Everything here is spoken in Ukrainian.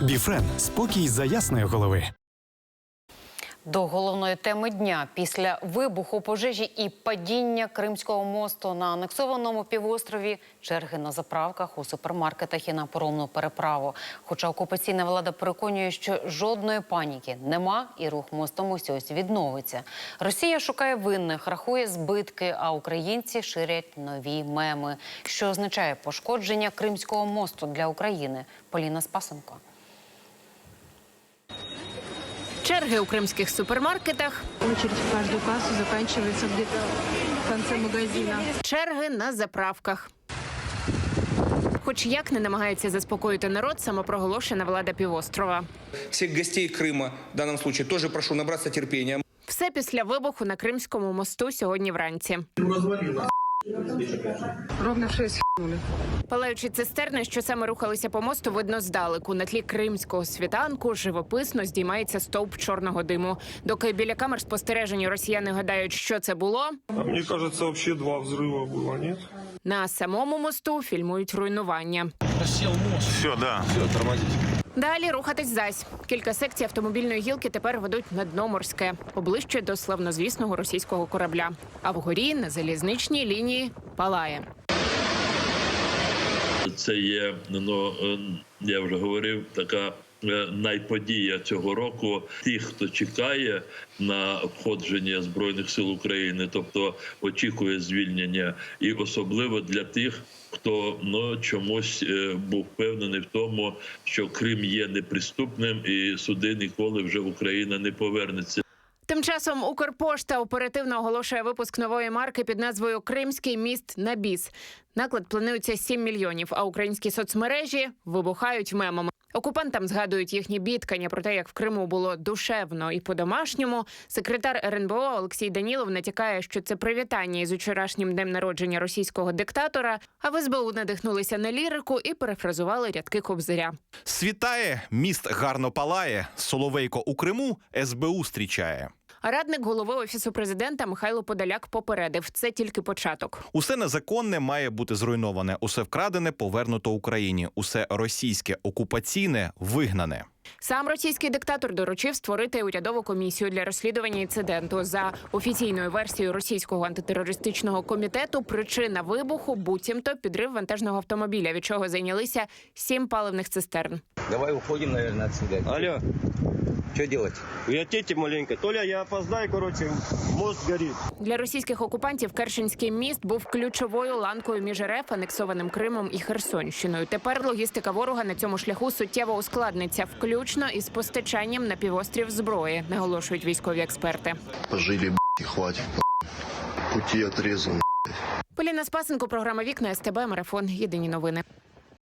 Біфрен спокій за ясної голови. До головної теми дня після вибуху пожежі і падіння Кримського мосту на анексованому півострові черги на заправках у супермаркетах і на поромну переправу. Хоча окупаційна влада переконує, що жодної паніки нема, і рух мостом ось ось відновиться. Росія шукає винних, рахує збитки, а українці ширять нові меми, що означає пошкодження Кримського мосту для України. Поліна Спасенко. Черги у кримських супермаркетах, Очередь в каждую кассу заканчивается где-то в конце магазина. черги на заправках. Хоч як не намагається заспокоїти народ самопроголошена влада півострова. Всех гостей Крыма в данном случае тоже прошу набраться терпения. Все після вибуху на Кримському мосту сьогодні вранці. Ровно в 6 х**нули. Палаючі цистерни, що саме рухалися по мосту, видно здалеку. На тлі кримського світанку живописно здіймається стовп чорного диму. Доки біля камер спостереження росіяни гадають, що це було. А мне кажется, вообще два взрыва было, нет? На самому мосту фільмують руйнування. Все, да. Далі рухатись зась. Кілька секцій автомобільної гілки тепер ведуть на дно морське, поближче до славнозвісного російського корабля. А вгорі на залізничній лінії палає. Це є, ну е, я вже говорив, така найподія цього року. Тих, хто чекає на входження збройних сил України, тобто очікує звільнення, і особливо для тих. Хто ну чомусь е, був впевнений в тому, що Крим є неприступним і суди ніколи вже в Україну не повернеться. Тим часом Укрпошта оперативно оголошує випуск нової марки під назвою Кримський міст на біс. Наклад планується 7 мільйонів, а українські соцмережі вибухають мемами. Окупантам згадують їхні бідкання про те, як в Криму було душевно і по-домашньому. Секретар РНБО Олексій Данілов натякає, що це привітання із учорашнім днем народження російського диктатора. А в СБУ надихнулися на лірику і перефразували рядки Кобзаря. Світає, міст гарно палає. Соловейко у Криму СБУ зустрічає. Радник голови офісу президента Михайло Подоляк попередив, це тільки початок. Усе незаконне має бути зруйноване. Усе вкрадене повернуто Україні. Усе російське окупаційне вигнане. Сам російський диктатор доручив створити урядову комісію для розслідування інциденту. За офіційною версією російського антитерористичного комітету, причина вибуху буцімто підрив вантажного автомобіля, від чого зайнялися сім паливних цистерн. Давай уходим, наверное, отсюда. Алло, Что делать? уйдите маленько. Толя, я опоздаю, короче, мост горит. Для російських окупантів Керченський міст був ключовою ланкою між РФ, анексованим Кримом і Херсонщиною. Тепер логістика ворога на цьому шляху суттєво ускладниться, включно із постачанням на півострів зброї, наголошують військові експерти. Пожили, б***ь, и хватит, б***ь. Поліна Спасенко, програма Вікна СТБ, марафон. Єдині новини.